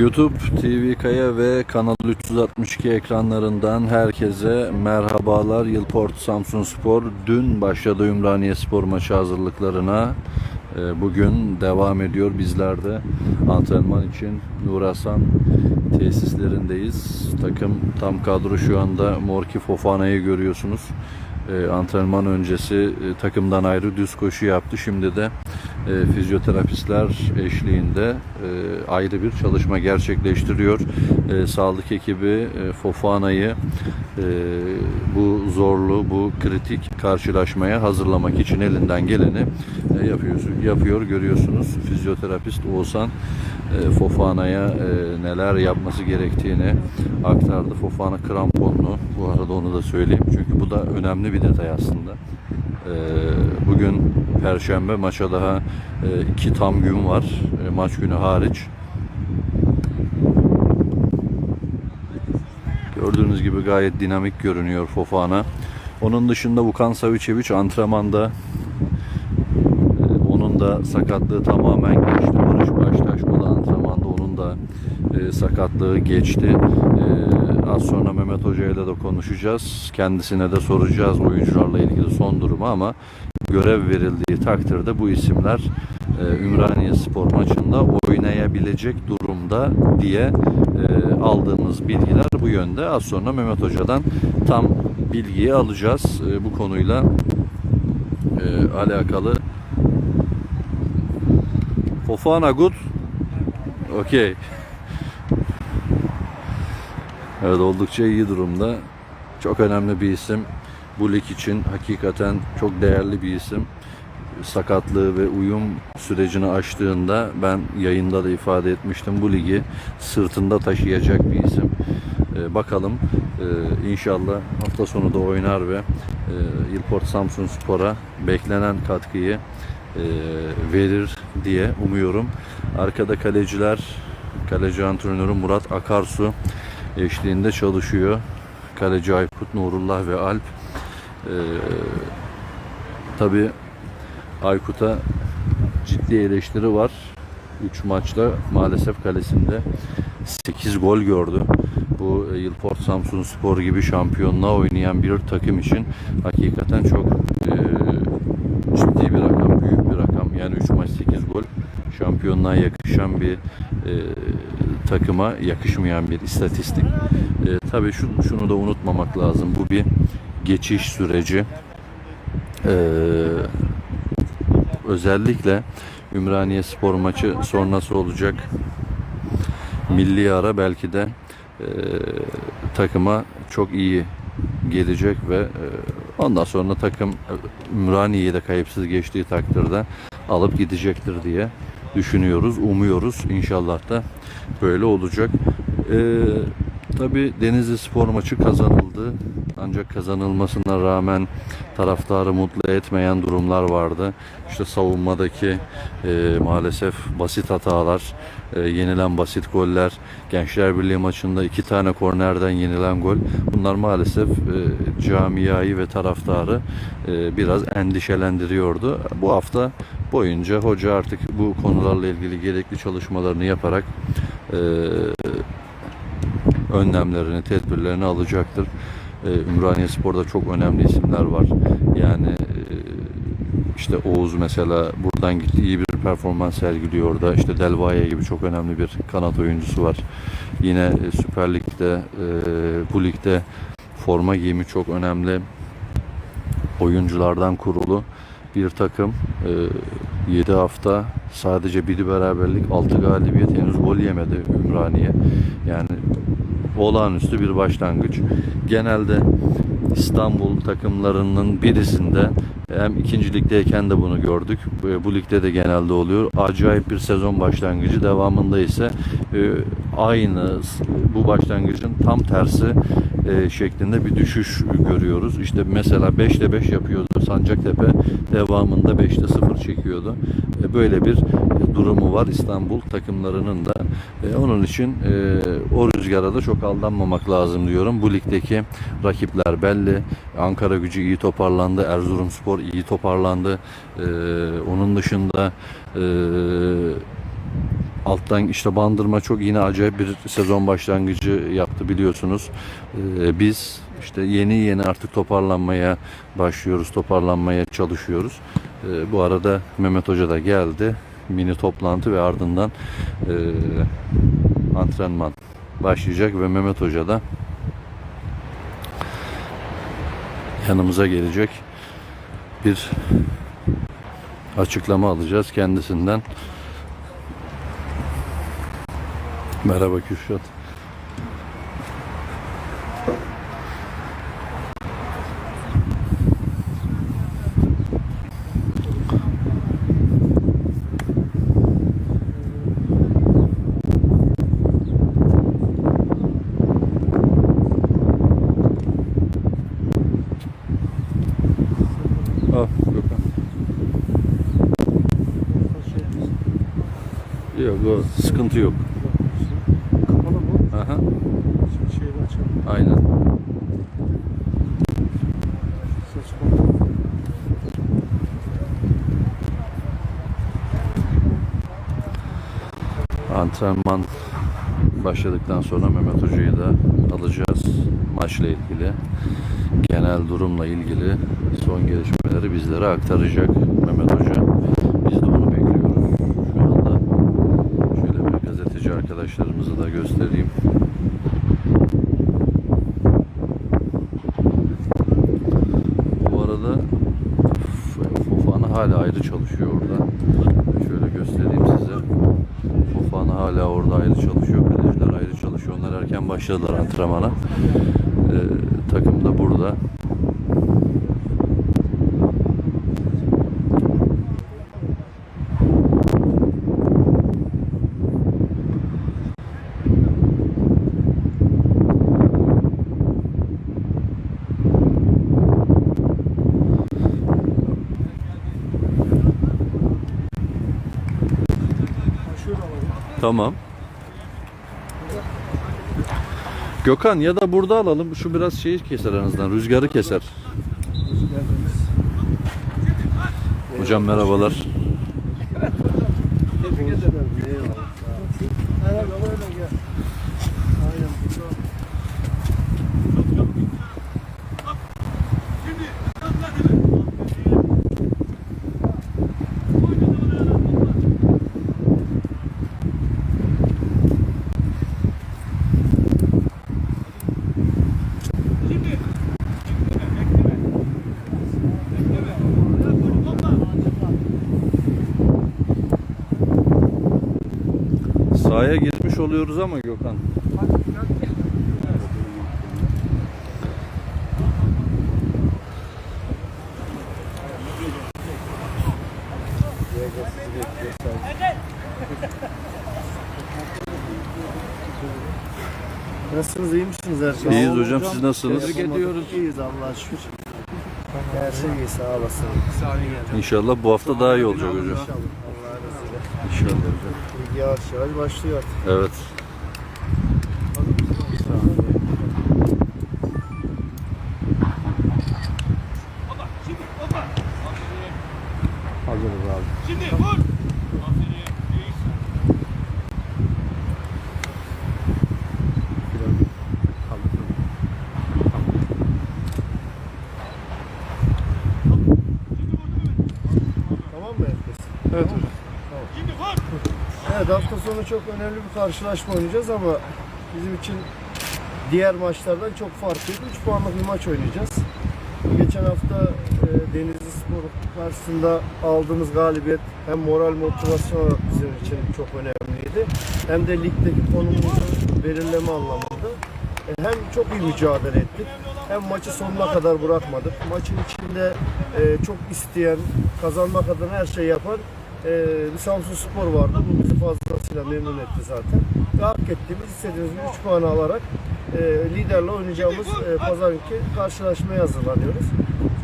YouTube TV Kaya ve Kanal 362 ekranlarından herkese merhabalar. Yılport Samsun Spor dün başladı Ümraniye Spor maçı hazırlıklarına. Ee, Bugün devam ediyor. Bizler de antrenman için Nur Hasan tesislerindeyiz. Takım tam kadro şu anda Morki Fofana'yı görüyorsunuz. Ee, antrenman öncesi e, takımdan ayrı düz koşu yaptı. Şimdi de e, fizyoterapistler eşliğinde e, ayrı bir çalışma gerçekleştiriyor. E, sağlık ekibi e, Fofana'yı e, bu zorlu, bu kritik karşılaşmaya hazırlamak için elinden geleni e, yapıyor, yapıyor görüyorsunuz. Fizyoterapist Oğuzhan e, Fofana'ya e, neler yapması gerektiğini aktardı. Fofana kramponlu. Bu arada onu da söyleyeyim. Çünkü bu da önemli bir detay aslında. E, bugün Perşembe maça daha e, iki tam gün var. E, maç günü hariç. Gördüğünüz gibi gayet dinamik görünüyor Fofana. Onun dışında Vukan Savicevic antrenmanda ee, onun da sakatlığı tamamen geçti. Barış Baştaş o da antrenmanda onun da e, sakatlığı geçti. E, az sonra Mehmet Hoca ile de konuşacağız. Kendisine de soracağız oyuncularla ilgili son durumu ama görev verildiği takdirde bu isimler e, Ümraniye Spor maçında oynayabilecek durumda diye e, aldığımız bilgiler bu yönde. Az sonra Mehmet Hoca'dan tam bilgiyi alacağız e, bu konuyla e, alakalı. Fofana good. Okey. Evet oldukça iyi durumda. Çok önemli bir isim. Bu lig için hakikaten çok değerli bir isim. Sakatlığı ve uyum sürecini aştığında ben yayında da ifade etmiştim. Bu ligi sırtında taşıyacak bir isim. Ee, bakalım ee, inşallah hafta sonu da oynar ve e, Yılport Samsun Spor'a beklenen katkıyı e, verir diye umuyorum. Arkada kaleciler, kaleci antrenörü Murat Akarsu eşliğinde çalışıyor. Kaleci Aykut Nurullah ve Alp. E, Tabi Aykut'a ciddi eleştiri var. 3 maçta maalesef kalesinde 8 gol gördü. Bu e, Yılport Samsun Spor gibi şampiyonluğa oynayan bir takım için hakikaten çok e, ciddi bir rakam, büyük bir rakam. Yani 3 maç 8 gol şampiyonluğa yakışan bir e, takıma yakışmayan bir istatistik. E, tabii şunu, şunu da unutmamak lazım. Bu bir geçiş süreci. E, özellikle Ümraniye spor maçı sonrası olacak milli ara belki de e, takıma çok iyi gelecek ve e, ondan sonra takım e, Ümraniye'yi de kayıpsız geçtiği takdirde alıp gidecektir diye düşünüyoruz, umuyoruz. İnşallah da böyle olacak. E, Tabi Denizli spor maçı kazanıldı. Ancak kazanılmasına rağmen taraftarı mutlu etmeyen durumlar vardı. İşte savunmadaki e, maalesef basit hatalar, e, yenilen basit goller, Gençler Birliği maçında iki tane kornerden yenilen gol. Bunlar maalesef e, camiayı ve taraftarı e, biraz endişelendiriyordu. Bu hafta boyunca hoca artık bu konularla ilgili gerekli çalışmalarını yaparak e, önlemlerini, tedbirlerini alacaktır. Ee, Ümraniye Spor'da çok önemli isimler var. Yani e, işte Oğuz mesela buradan gitti iyi bir performans sergiliyor orada. İşte Delvaya gibi çok önemli bir kanat oyuncusu var. Yine e, Süper Lig'de e, bu ligde forma giyimi çok önemli oyunculardan kurulu bir takım. E, 7 hafta sadece biri beraberlik 6 galibiyet henüz gol yemedi Ümraniye. Yani olağanüstü bir başlangıç. Genelde İstanbul takımlarının birisinde hem ikinci ligdeyken de bunu gördük. Bu, ligde de genelde oluyor. Acayip bir sezon başlangıcı. Devamında ise e, aynı bu başlangıcın tam tersi e, şeklinde bir düşüş görüyoruz. İşte mesela 5'te 5 yapıyordu Sancaktepe. Devamında 5'te 0 çekiyordu. E, böyle bir durumu var İstanbul takımlarının da. E, onun için e, o rüzgara da çok aldanmamak lazım diyorum. Bu ligdeki rakipler belli. Ankara gücü iyi toparlandı. Erzurumspor iyi toparlandı. E, onun dışında e, alttan işte Bandırma çok yine acayip bir sezon başlangıcı yaptı biliyorsunuz. Ee, biz işte yeni yeni artık toparlanmaya başlıyoruz, toparlanmaya çalışıyoruz. Ee, bu arada Mehmet Hoca da geldi. Mini toplantı ve ardından e, antrenman başlayacak ve Mehmet Hoca da yanımıza gelecek bir açıklama alacağız kendisinden. Merhaba Kürşat. Al Gökhan. Yok o sıkıntı yok. Antrenman başladıktan sonra Mehmet Hoca'yı da alacağız maçla ilgili. Genel durumla ilgili son gelişmeleri bizlere aktaracak Mehmet Hoca. Biz de onu bekliyoruz. Şu anda şöyle bir gazeteci arkadaşlarımızı da göstereyim. Bu arada F- Fofana hala ayrı çalışıyor orada. Şöyle göstereyim size. Fofana hala orada ayrı çalışıyor. Kaleciler ayrı çalışıyor. Onlar erken başladılar antrenmana. Ee, takım da burada. Tamam. Gökhan ya da burada alalım. Şu biraz şeyi keser en. Rüzgarı keser. Hocam merhabalar. Oluyoruz ama Gökhan. Nasılsınız iyi misiniz her şey? İyiyiz hocam, siz nasılsınız? Tebrik ediyoruz. İyiyiz Allah'a şükür. Her şey iyi sağ olasın. İnşallah bu hafta daha iyi olacak hocam. İnşallah. Allah'ın izniyle. İnşallah hocam. İyi Yavaş yavaş başlıyor. Evet. Hazırız abi. Şimdi vur. Tamam mı herkes? Evet Tamam mı? Şimdi vur. Evet hafta çok önemli bir karşılaşma oynayacağız ama bizim için diğer maçlardan çok farklı. 3 puanlık bir maç oynayacağız. Geçen hafta e, Denizli Spor karşısında aldığımız galibiyet hem moral motivasyon olarak bizim için çok önemliydi. Hem de ligdeki konumumuzu belirleme anlamında. E, hem çok iyi mücadele ettik hem maçı sonuna kadar bırakmadık. Maçın içinde e, çok isteyen, kazanmak adına her şey yapan e, bir Samsun Spor vardı. Bu fazlasıyla memnun etti zaten. Ve hak ettiğimiz, istediğimiz 3 puanı alarak e, liderle oynayacağımız e, pazarınki karşılaşmaya hazırlanıyoruz.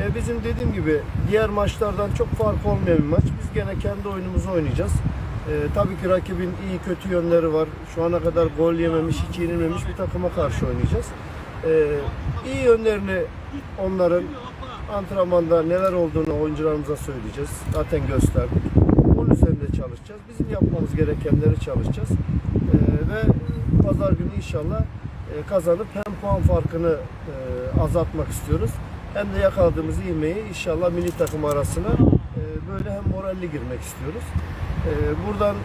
E, bizim dediğim gibi diğer maçlardan çok fark olmayan bir maç. Biz gene kendi oyunumuzu oynayacağız. E, tabii ki rakibin iyi kötü yönleri var. Şu ana kadar gol yememiş, hiç yenilmemiş bir takıma karşı oynayacağız. E, iyi yönlerini onların antrenmanda neler olduğunu oyuncularımıza söyleyeceğiz. Zaten gösterdik. Çalışacağız. Bizim yapmamız gerekenleri çalışacağız. Ee, ve pazar günü inşallah e, kazanıp hem puan farkını e, azaltmak istiyoruz. Hem de yakaladığımız ivmeyi inşallah milli takım arasına e, böyle hem moralli girmek istiyoruz. E, buradan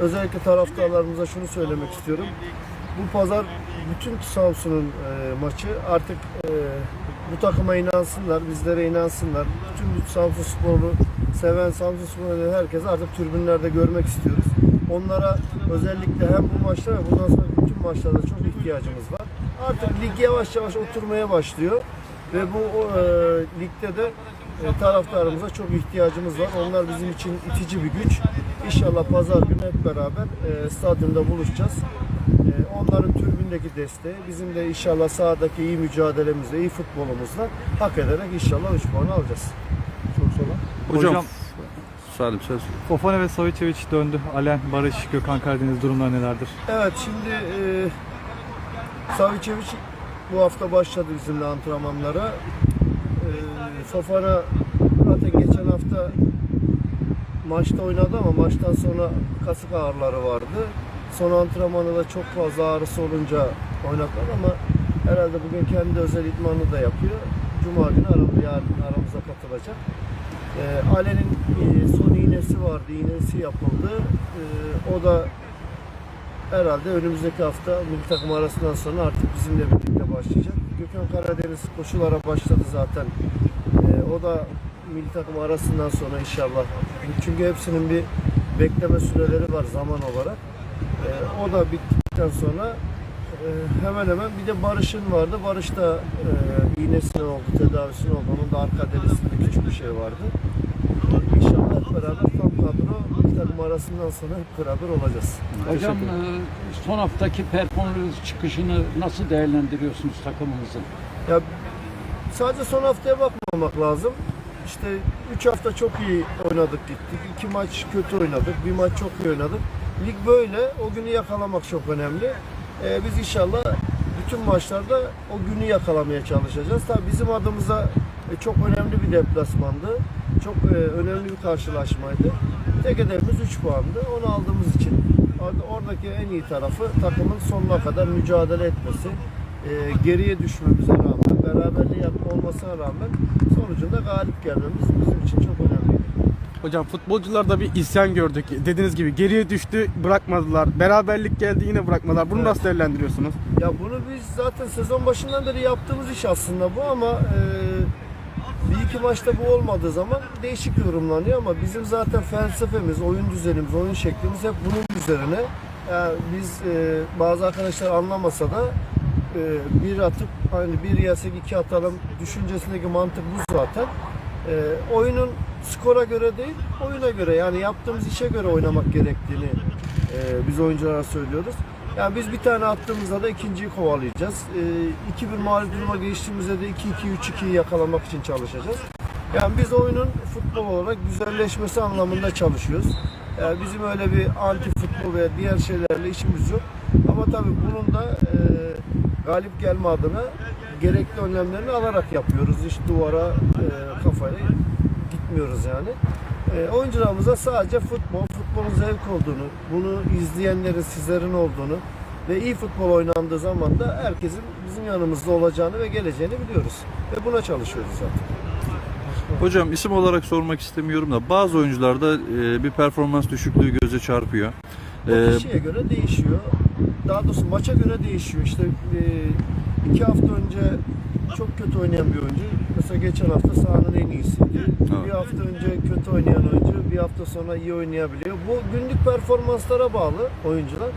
özellikle taraftarlarımıza şunu söylemek istiyorum. Bu pazar bütün Samsun'un e, maçı artık e, bu takıma inansınlar, bizlere inansınlar. Bütün Samsun Spor'u seven Samsun Spor'u herkes artık tribünlerde görmek istiyoruz. Onlara özellikle hem bu maçta ve bundan sonra bütün maçlarda çok ihtiyacımız var. Artık lig yavaş yavaş oturmaya başlıyor ve bu e, ligde de e, taraftarımıza çok ihtiyacımız var. Onlar bizim için itici bir güç. İnşallah pazar günü hep beraber e, stadyumda buluşacağız. E, onların tribündeki desteği, bizim de inşallah sahadaki iyi mücadelemizle, iyi futbolumuzla hak ederek inşallah 3 puan alacağız. Hocam, Hocam- Salim söz. Fofana ve Savicevic döndü. Alen, Barış, Gökhan Karadeniz durumları nelerdir? Evet şimdi e, Savicevic bu hafta başladı bizimle antrenmanlara. E, Fofana zaten geçen hafta maçta oynadı ama maçtan sonra kasık ağrıları vardı. Son antrenmanı da çok fazla ağrısı olunca oynatmadı ama herhalde bugün kendi özel idmanını da yapıyor. Cuma günü aramıza katılacak. E, Alen'in e, son iğnesi vardı, iğnesi yapıldı. E, o da herhalde önümüzdeki hafta milli takım arasından sonra artık bizimle birlikte başlayacak. Gökhan Karadeniz koşulara başladı zaten. Ee, o da milli takım arasından sonra inşallah. Çünkü hepsinin bir bekleme süreleri var zaman olarak. Ee, o da bittikten sonra e, hemen hemen bir de Barış'ın vardı. Barış da e, iğnesine oldu, tedavisine oldu. Onun da arka derisinde küçük bir şey vardı. Ee, İnşallah hep beraber tam kadro milli takım arasından sonra hep beraber olacağız. Hocam e, son haftaki performans çıkışını nasıl değerlendiriyorsunuz takımınızın? Ya sadece son haftaya bakmamak lazım. İşte 3 hafta çok iyi oynadık gittik. 2 maç kötü oynadık. Bir maç çok iyi oynadık. Lig böyle. O günü yakalamak çok önemli. Ee, biz inşallah bütün maçlarda o günü yakalamaya çalışacağız. Tabii bizim adımıza e, çok önemli bir deplasmandı. Çok e, önemli bir karşılaşmaydı. Tek hedefimiz 3 puandı. Onu aldığımız için orada- oradaki en iyi tarafı takımın sonuna kadar mücadele etmesi. E, geriye düşmemize rağmen, beraberliği yapma olmasına rağmen sonucunda galip gelmemiz bizim için çok. Hocam futbolcularda bir isyan gördük. Dediğiniz gibi geriye düştü, bırakmadılar. Beraberlik geldi yine bırakmadılar. Bunu Evet. nasıl değerlendiriyorsunuz? Ya bunu biz zaten sezon başından beri yaptığımız iş aslında bu ama e, bir iki maçta bu olmadığı zaman değişik yorumlanıyor ama bizim zaten felsefemiz, oyun düzenimiz, oyun şeklimiz hep bunun üzerine. Yani biz e, bazı arkadaşlar anlamasa da e, bir atıp hani bir yesek iki atalım düşüncesindeki mantık bu zaten. E, oyunun skora göre değil, oyuna göre yani yaptığımız işe göre oynamak gerektiğini e, biz oyunculara söylüyoruz. Yani biz bir tane attığımızda da ikinciyi kovalayacağız. E, 2-1 mağlup duruma geçtiğimizde de 2-2, 3-2'yi yakalamak için çalışacağız. Yani biz oyunun futbol olarak güzelleşmesi anlamında çalışıyoruz. Yani bizim öyle bir anti futbol veya diğer şeylerle işimiz yok. Ama tabii bunun da e, galip gelme adına gerekli önlemlerini alarak yapıyoruz. Hiç duvara e, kafayla gitmiyoruz yani. E, oyuncularımıza sadece futbol, futbolun zevk olduğunu, bunu izleyenlerin sizlerin olduğunu ve iyi futbol oynandığı zaman da herkesin bizim yanımızda olacağını ve geleceğini biliyoruz. Ve buna çalışıyoruz zaten. Hocam isim olarak sormak istemiyorum da bazı oyuncularda e, bir performans düşüklüğü göze çarpıyor. O E, kişiye göre değişiyor. Daha doğrusu maça göre değişiyor. İşte e, iki hafta önce çok kötü oynayan bir oyuncu. Mesela geçen hafta sahanın en iyisiydi. Evet. Bir hafta önce kötü oynayan oyuncu bir hafta sonra iyi oynayabiliyor. Bu günlük performanslara bağlı oyuncular.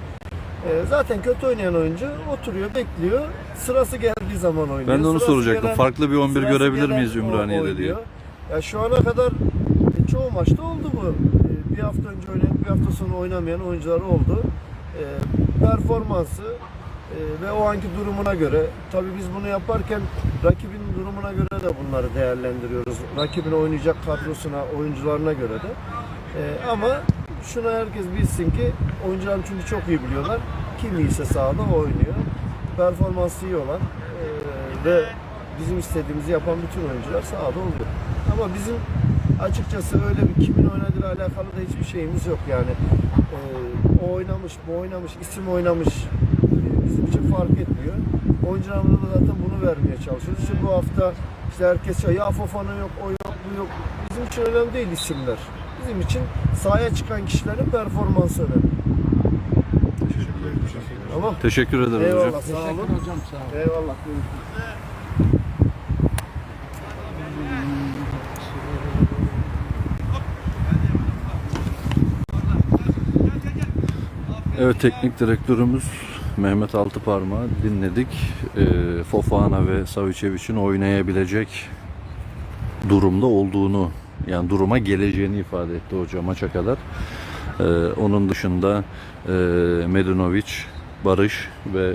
E, zaten kötü oynayan oyuncu oturuyor, bekliyor. Sırası geldiği zaman oynuyor. ben de onu Sırası soracaktım. gelen- Farklı bir 11 sırası görebilir miyiz Ümraniye'de diye. Ya şu ana kadar e, çoğu maçta oldu bu. E, bir hafta önce oynayıp bir hafta sonra oynamayan oyuncular oldu. E, performansı ve o anki durumuna göre tabii biz bunu yaparken rakibin durumuna göre de bunları değerlendiriyoruz. Rakibin oynayacak kadrosuna, oyuncularına göre de. E, ama şunu herkes bilsin ki oyuncular çünkü çok iyi biliyorlar. Kim iyiyse sahada oynuyor. Performansı iyi olan e, ve bizim istediğimizi yapan bütün oyuncular sahada oluyor. Ama bizim açıkçası öyle bir kimin oynadığıyla alakalı da hiçbir şeyimiz yok yani. Ee, o oynamış, bu oynamış, isim oynamış e, için fark etmiyor. Oyuncularımıza da zaten bunu vermeye çalışıyoruz. İşte bu hafta işte herkes ya Fofana yok, o yok, bu yok. Bizim için önemli değil isimler. Bizim için sahaya çıkan kişilerin performansı önemli. Tamam. Teşekkür ederim hocam. Eyvallah, sağ Teşekkür olun. hocam sağ olun. Eyvallah. Evet teknik direktörümüz Mehmet Altıparmağı dinledik. Ee, Fofana ve Savicevic'in oynayabilecek durumda olduğunu yani duruma geleceğini ifade etti hoca maça kadar. Ee, onun dışında e, Medinovic, Barış ve e,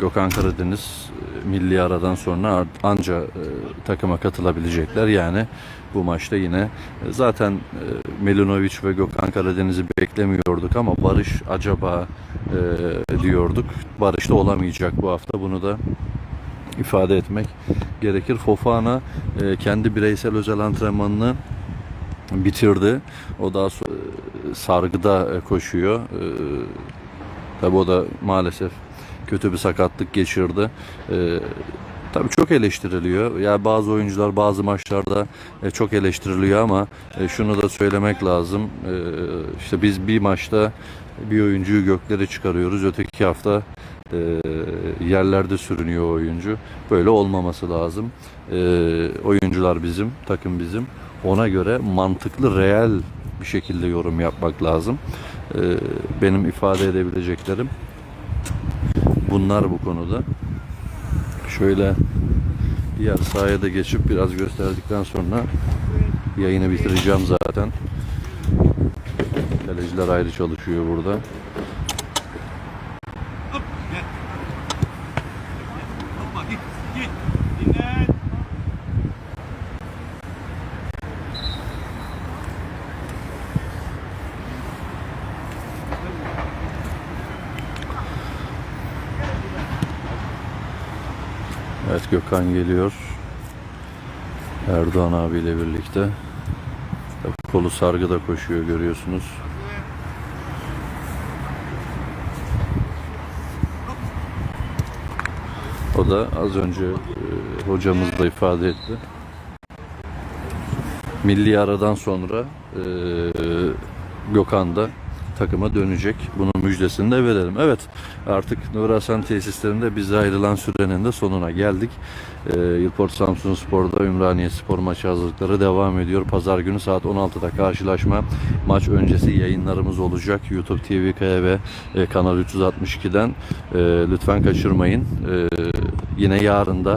Gökhan Karadeniz e, milli aradan sonra anca e, takıma katılabilecekler. Yani bu maçta yine e, zaten e, Melinovic ve Gökhan Karadeniz'i beklemiyorduk ama Barış acaba e, diyorduk. Barış da olamayacak bu hafta. Bunu da ifade etmek gerekir. Fofana e, kendi bireysel özel antrenmanını bitirdi. O daha so- e, sargıda koşuyor. E, tabi o da maalesef kötü bir sakatlık geçirdi. E, tabii çok eleştiriliyor. Ya bazı oyuncular bazı maçlarda e, çok eleştiriliyor ama e, şunu da söylemek lazım. E, işte biz bir maçta bir oyuncuyu göklere çıkarıyoruz. Öteki hafta e, yerlerde sürünüyor oyuncu. Böyle olmaması lazım. E, oyuncular bizim, takım bizim. Ona göre mantıklı, reel bir şekilde yorum yapmak lazım. E, benim ifade edebileceklerim bunlar bu konuda. Şöyle diğer sahaya da geçip biraz gösterdikten sonra yayını bitireceğim zaten. Kaleciler ayrı çalışıyor burada. Evet Gökhan geliyor. Erdoğan abiyle birlikte. Kolu sargıda koşuyor görüyorsunuz. O da az önce e, hocamız da ifade etti. Milli aradan sonra e, Gökhan da takıma dönecek. Bunun müjdesini de verelim. Evet artık Nur Hasan tesislerinde bize ayrılan sürenin de sonuna geldik. Ee, Yılport Samsun Spor'da Ümraniye Spor maçı hazırlıkları devam ediyor. Pazar günü saat 16'da karşılaşma. Maç öncesi yayınlarımız olacak. YouTube TV Kaya ve e, Kanal 362'den. E, lütfen kaçırmayın. E, yine yarın da